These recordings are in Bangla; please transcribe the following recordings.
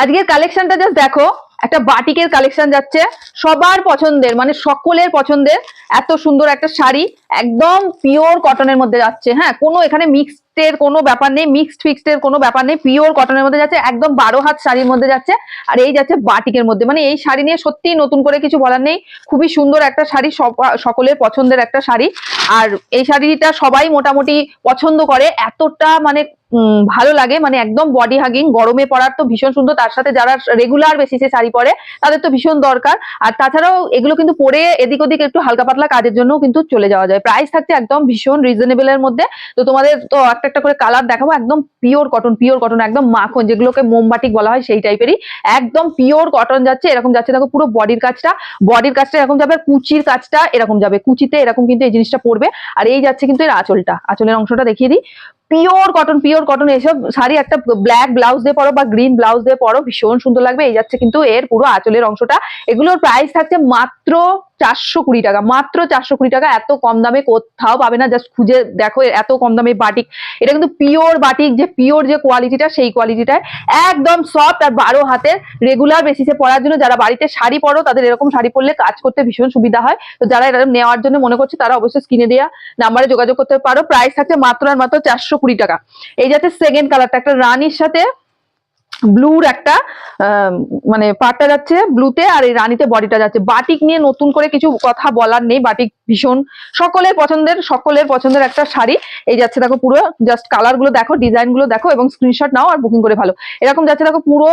আজকের কালেকশনটা জাস্ট দেখো, একটা বাটিকের কালেকশন যাচ্ছে। সবার পছন্দের মানে সকলের পছন্দের, এত সুন্দর একটা শাড়ি। একদম পিওর কটনের মধ্যে যাচ্ছে হ্যাঁ? কোনো এখানে মিক্সড এর কোনো ব্যাপার নেই মিক্সড ফিক্সড এর কোনো ব্যাপার নেই পিওর কটনের মধ্যে যাচ্ছে, একদম বারো হাত শাড়ির মধ্যে যাচ্ছে, আর এই যাচ্ছে বাটিকের মধ্যে। মানে এই শাড়ি নিয়ে সত্যি নতুন করে কিছু বলার নেই, খুবই সুন্দর একটা শাড়ি সকলের পছন্দের একটা শাড়ি। আর এই শাড়িটা সবাই মোটামুটি পছন্দ করে, এতটা মানে ভালো লাগে মানে একদম বডি হাগিং গরমে পরার তো ভীষণ সুন্দর, তার সাথে যারা রেগুলার বেসিসে শাড়ি পরে, তাদের তো ভীষণ দরকার। আর তাছাড়াও এগুলো কিন্তু পরে এদিক ওদিক একটু হালকা পাতলা কাজের জন্য কিন্তু চলে যাওয়া যায়। প্রাইস থাকছে একদম ভীষণ রিজনেবল এর মধ্যে। তো তোমাদের তো একটা একটা করে কালার দেখাবো, একদম পিওর কটন পিওর কটন একদম মাখন, যেগুলোকে মোমবাটিক বলা হয় সেই টাইপেরই একদম পিওর কটন যাচ্ছে, এরকম যাচ্ছে, দেখো পুরো বডির কাজটা বডির কাজটা এরকম যাবে কুচির কাজটা এরকম যাবে। কুচিতে এরকম কিন্তু এই জিনিসটা পড়বে, আর এই যাচ্ছে কিন্তু এর আঁচলটা। আঁচলের অংশটা দেখিয়ে দিই। পিওর কটন পিওর কটন এসব শাড়ি একটা ব্ল্যাক ব্লাউজ দিয়ে পরো বা গ্রিন ব্লাউজ দিয়ে পরো, ভীষণ সুন্দর লাগবে। এই যাচ্ছে কিন্তু এর পুরো আঁচলের অংশটা। এগুলোর প্রাইস থাকছে মাত্র চারশো কুড়ি টাকা, মাত্র চারশো কুড়ি টাকা, এত কম দামে কোথাও পাবে না জাস্ট খুঁজে দেখো এত কম দামে বাটিক এটা কিন্তু পিওর বাটিক যে পিওর যে কোয়ালিটিটা সেই কোয়ালিটিটায় একদম সফট আর বারো হাতের রেগুলার বেসিসে পরার জন্য যারা বাড়িতে শাড়ি পরো, তাদের এরকম শাড়ি পরলে কাজ করতে ভীষণ সুবিধা হয়। তো যারা এটা নেওয়ার জন্য মনে করছে, তারা অবশ্যই স্ক্রিনে দেওয়া নাম্বারে যোগাযোগ করতে পারো। প্রাইস থাকছে মাত্র আর মাত্র চারশো কুড়ি টাকা। এই যাচ্ছে সেকেন্ড কালারটা একটা রানীর সাথে ব্লুর একটা মানে পাটটা যাচ্ছে ব্লুতে আর এই রানীতে বডিটা যাচ্ছে। বাটিক নিয়ে নতুন করে কিছু কথা বলার নেই, বাটিক ভীষণ সকলের পছন্দের সকলের পছন্দের একটা শাড়ি। এই যাচ্ছে দেখো পুরো জাস্ট কালারগুলো দেখো ডিজাইনগুলো দেখো এবং স্ক্রিনশট নাও আর বুকিং করে ভালো এরকম যাচ্ছে দেখো পুরো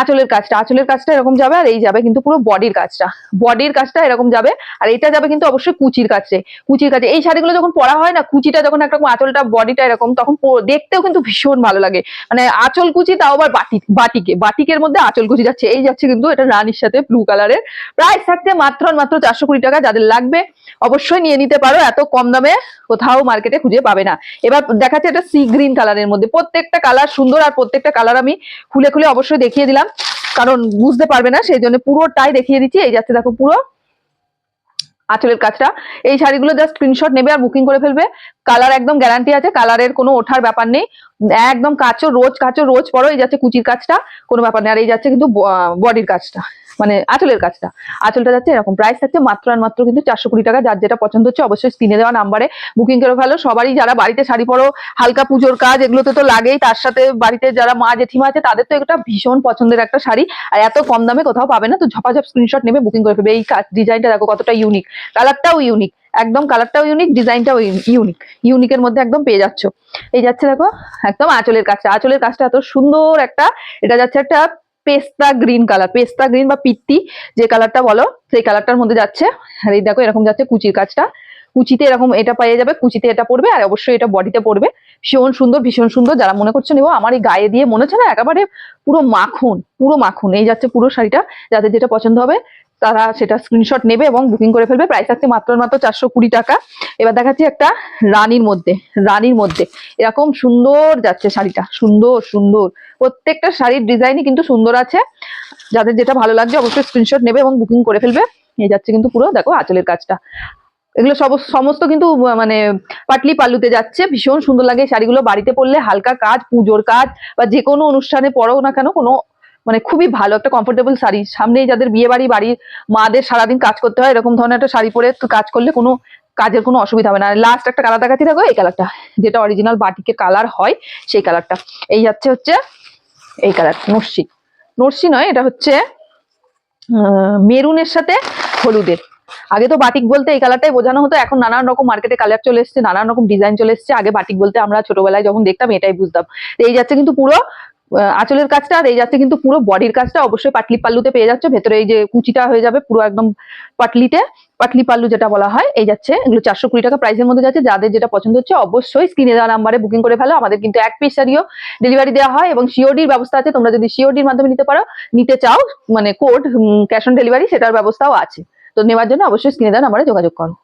আঁচলের কাজটা। আঁচলের কাজটা এরকম যাবে আর এই যাবে কিন্তু পুরো বডির কাজটা। বডির কাজটা এরকম যাবে আর এটা যাবে কিন্তু অবশ্যই কুচির কাছে কুচির কাছে এই শাড়িগুলো যখন পরা হয় না, কুচিটা যখন একটা আঁচলটা, বডিটা এরকম, তখন দেখতেও কিন্তু ভীষণ ভালো লাগে। মানে আঁচল কুচি তাও আবার বাটিক বাটিকে। বাটিকের মধ্যে আঁচল কুচি যাচ্ছে। এই যাচ্ছে কিন্তু এটা রানীর সাথে ব্লু কালারের প্রাইস থাকছে মাত্র মাত্র চারশো কুড়ি টাকা। যাদের লাগবে অবশ্যই নিয়ে নিতে পারো। এত কম দামে কোথাও মার্কেটে খুঁজে পাবে না। এবার দেখাচ্ছে এটা সি গ্রিন কালারের মধ্যে। প্রত্যেকটা কালার সুন্দর আর প্রত্যেকটা কালার আমি খুলে খুলে অবশ্যই দেখিয়ে দিলাম। কারণ বুঝতে পারবে না, সেই জন্য পুরো পুরোটাই দেখিয়ে দিচ্ছি। এই যাচ্ছে দেখো পুরো আঁচলের কাজটা। এই শাড়িগুলো জাস্ট স্ক্রিনশট নেবে আর বুকিং করে ফেলবে। কালার একদম গ্যারান্টি আছে। কালারের কোনো ওঠার ব্যাপার নেই। একদম কাচো রোজ কাচো রোজ পরো, এই যাচ্ছে কুচির কাজটা কোনো ব্যাপার নেই, আর এই যাচ্ছে কিন্তু বডির কাজটা মানে আঁচলের কাজটা আঁচলটা যাচ্ছে এরকম প্রাইস থাকছে মাত্র আর মাত্র কিন্তু চারশো কুড়ি টাকা, যার যেটা পছন্দ হচ্ছে অবশ্যই স্ক্রিনে দেওয়া নাম্বারে বুকিং করে ফেলো। সবারই যারা বাড়িতে শাড়ি পরো, হালকা পুজোর কাজ, এগুলোতে তো লাগেই, তার সাথে বাড়িতে যারা মা, জেঠিমা আছে, তাদের তো এটা ভীষণ পছন্দের একটা শাড়ি, আর এত কম দামে কোথাও পাবে না, তো ঝপাঝপ স্ক্রিনশট নেবে বুকিং করে ফেলবে। এই কাজ ডিজাইনটা দেখো কতটা ইউনিক কালারটাও ইউনিক একদম কালারটাও ইউনিক ডিজাইনটাও ইউনিক ইউনিকের মধ্যে একদম পেয়ে যাচ্ছ। এই যাচ্ছে দেখো, একদম আঁচলের কাজটা। আঁচলের কাজটা এত সুন্দর একটা, এটা যাচ্ছে একটা পেস্তা গ্রিন কালার পেস্তা গ্রিন বা পিত্তি, যে কালারটা বলো, সেই কালারটার মধ্যে যাচ্ছে। আর এই দেখো, এরকম যাচ্ছে কুচির কাজটা। কুচিতে এরকম এটা পেয়ে যাবে, কুচিতে এটা পড়বে, আর অবশ্যই এটা বডিতে পড়বে। ভীষণ সুন্দর ভীষণ সুন্দর। যারা মনে করছ নেব, আমার এই গায়ে দিয়ে মনে হচ্ছে না, একেবারে পুরো মাখন পুরো মাখন। এই যাচ্ছে পুরো শাড়িটা, যাদের যেটা পছন্দ হবে তারা সেটা স্ক্রিনশট নেবে এবং বুকিং করে ফেলবে। প্রাইস আছে মাত্র মাত্র চারশো কুড়ি টাকা। এবার দেখাচ্ছি একটা রানীর মধ্যে রানীর মধ্যে। এরকম সুন্দর যাচ্ছে শাড়িটা, সুন্দর সুন্দর। প্রত্যেকটা শাড়ির ডিজাইনই কিন্তু সুন্দর আছে। যাদের যেটা ভালো লাগছে অবশ্যই স্ক্রিনশট নেবে এবং বুকিং করে ফেলবে। এই যাচ্ছে কিন্তু পুরো, দেখো আঁচলের কাজটা। এগুলো সব, সমস্ত কিন্তু মানে পাটলি পাল্লুতে যাচ্ছে। ভীষণ সুন্দর লাগে শাড়িগুলো। বাড়িতে পরলে হালকা কাজ, পুজোর কাজ, বা যে কোনো অনুষ্ঠানে পরো না কেন, কোনো মানে খুবই ভালো, একটা কমফোর্টেবল শাড়ি। সামনেই যাদের বিয়ে বাড়ি, বাড়ির মাদের সারাদিন কাজ করতে হয়, এরকম ধরনের একটা শাড়ি পরে কাজ করলে কোনো কাজের কোনো অসুবিধা হবে না। আর লাস্ট একটা কালার দেখাচ্ছি, দেখো এই কালারটা যেটা অরিজিনাল বাটিকের কালার হয়, সেই কালারটা এই যাচ্ছে হচ্ছে এই কালার নর্সি। নর্সি নয়, এটা হচ্ছে মেরুনের সাথে হলুদের। আগে তো বাটিক বলতে এই কালারটাই বোঝানো হতো, এখন নানান রকম মার্কেটে কালার চলে এসছে, নানান রকম ডিজাইন চলে এসছে। আগে বাটিক বলতে আমরা ছোটবেলায় যখন দেখতাম, এটাই বুঝতাম। এই যাচ্ছে কিন্তু পুরো আঁচলের কাজটা আর এই যাচ্ছে কিন্তু পুরো বডির কাজটা অবশ্যই পাটলি পাল্লুতে পেয়ে যাচ্ছে। ভেতরে এই যে কুচিটা হয়ে যাবে পুরো একদম পাটলিতে পাটলি পাল্লু যেটা বলা হয়, এই যাচ্ছে। এগুলো চারশো কুড়ি টাকা প্রাইসের মধ্যে যাচ্ছে। যাদের যেটা পছন্দ হচ্ছে অবশ্যই স্ক্রিনে দেওয়া নাম্বারে বুকিং করে ফেলো। আমাদের কিন্তু এক পিস শাড়িও ডেলিভারি দেওয়া হয় এবং সিওডির ব্যবস্থা আছে। তোমরা যদি সিওডির মাধ্যমে নিতে পারো, নিতে চাও মানে কোড ক্যাশ অন ডেলিভারি সেটার ব্যবস্থাও আছে। তো নেওয়ার জন্য অবশ্যই স্ক্রিনে দেওয়া নাম্বারে যোগাযোগ করো।